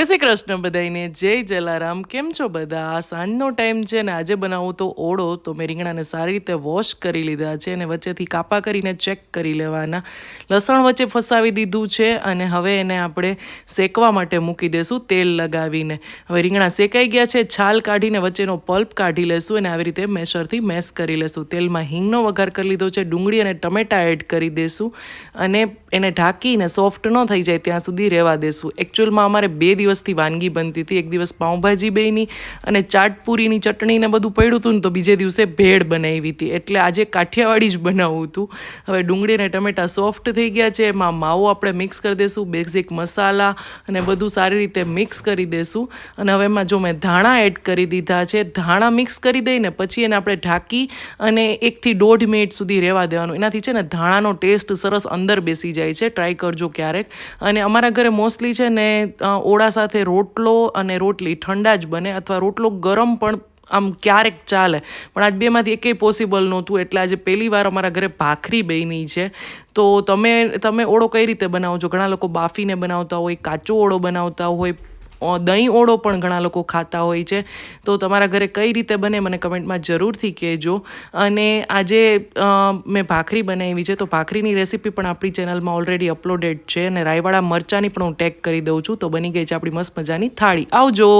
જય શ્રી કૃષ્ણ બધાઈને જય જલારામ. કેમ છો બધા? આ સાંજનો ટાઈમ છે ને આજે બનાવું તો ઓળો, તો મેં રીંગણાને સારી રીતે વોશ કરી લીધા છે અને વચ્ચેથી કાપા કરીને ચેક કરી લેવાના. લસણ વચ્ચે ફસાવી દીધું છે અને હવે એને આપણે શેકવા માટે મૂકી દેશું તેલ લગાવીને. હવે રીંગણા શેકાઈ ગયા છે, છાલ કાઢીને વચ્ચેનો પલ્પ કાઢી લેશું અને આવી રીતે મેશરથી મેશ કરી લેશું. તેલમાં હિંગનો વઘાર કરી લીધો છે, ડુંગળી અને ટમેટા એડ કરી દેશું અને એને ઢાંકીને સોફ્ટ ન થઈ જાય ત્યાં સુધી રહેવા દેશું. એકચ્યુઅલમાં અમારે બે દિવસથી વાનગી બનતી હતી. એક દિવસ પાઉંભાજી બેની અને ચાટપુરીની ચટણીને બધું પડ્યું હતું ને તો બીજે દિવસે ભેળ બનાવી હતી. એટલે આજે કાઠિયાવાડી જ બનાવવું હતું. હવે ડુંગળી અને ટમેટા સોફ્ટ થઈ ગયા છે. એમાં માવો આપણે મિક્સ કરી દઈશું બેઝિક મસાલા અને બધું સારી રીતે મિક્સ કરી દઈશું અને હવે એમાં જો મેં ધાણા એડ કરી દીધા છે ધાણા મિક્સ કરી દઈને પછી એને આપણે ઢાંકી અને એકથી દોઢ મિનિટ સુધી રહેવા દેવાનું. એનાથી છે ને ધાણાનો ટેસ્ટ સરસ અંદર બેસી જાય છે. ટ્રાય કરજો ક્યારેક. અને અમારા ઘરે મોસ્ટલી છે ને અ, ઓળા સાથે રોટલો અને રોટલી ઠંડા જ બને અથવા રોટલો ગરમ પણ આમ ક્યારેક ચાલે. પણ આજ બેમાંથી એકેય પોસિબલ નહોતું. એટલે આજે પહેલી વાર અમારા ઘરે ભાખરી બની છે. તો તમે તમે ઓળો કઈ રીતે બનાવો છો? ઘણા લોકો બાફીને બનાવતા હોય, કાચો ઓળો બનાવતા હોય દહીં ઓળો પણ ઘણા લોકો ખાતા હોય છે. તો તમારા ઘરે કઈ રીતે બને મને કમેન્ટમાં જરૂરથી કહેજો. અને આજે મેં ભાખરી બનાવી છે, તો ભાખરીની રેસીપી પણ આપણી ચેનલમાં ઓલરેડી અપલોડેડ છે અને રાયવાળા મરચાંની પણ હું ટેગ કરી દઉં છું. તો બની ગઈ છે આપણી મસ્ત મજાની થાળી. આવજો!